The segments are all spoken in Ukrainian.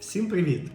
Всім привіт!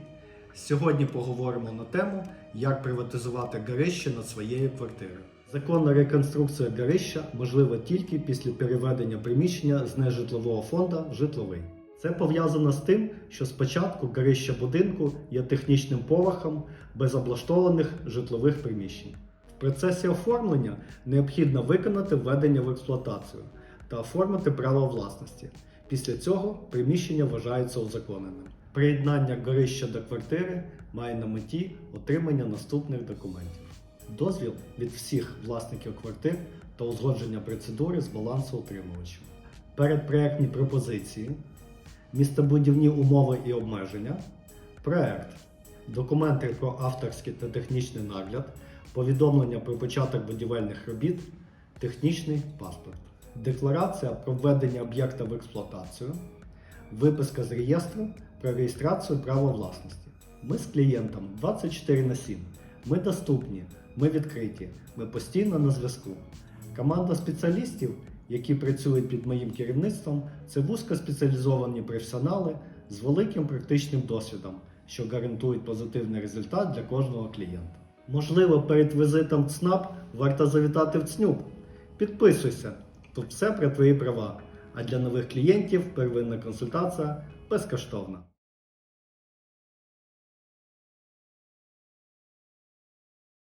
Сьогодні поговоримо на тему, як приватизувати горище над своєю квартирою. Законна реконструкція горища можлива тільки після переведення приміщення з нежитлового фонду в житловий. Це пов'язано з тим, що спочатку горище будинку є технічним поверхом без облаштованих житлових приміщень. В процесі оформлення необхідно виконати введення в експлуатацію та оформити право власності. Після цього приміщення вважається узаконеним. Приєднання горища до квартири має на меті отримання наступних документів: дозвіл від всіх власників квартир та узгодження процедури з балансоутримувачем, передпроектні пропозиції, містобудівні умови і обмеження, проект, документи про авторський та технічний нагляд, повідомлення про початок будівельних робіт, технічний паспорт, декларація про введення об'єкта в експлуатацію, виписка з реєстру про реєстрацію права власності. Ми з клієнтом 24 на 7. Ми доступні, ми відкриті, ми постійно на зв'язку. Команда спеціалістів, які працюють під моїм керівництвом, це вузькоспеціалізовані професіонали з великим практичним досвідом, що гарантують позитивний результат для кожного клієнта. Можливо, перед візитом в ЦНАП варто завітати в ЦНЮП. Підписуйся, тут все про твої права. А для нових клієнтів первинна консультація безкоштовна.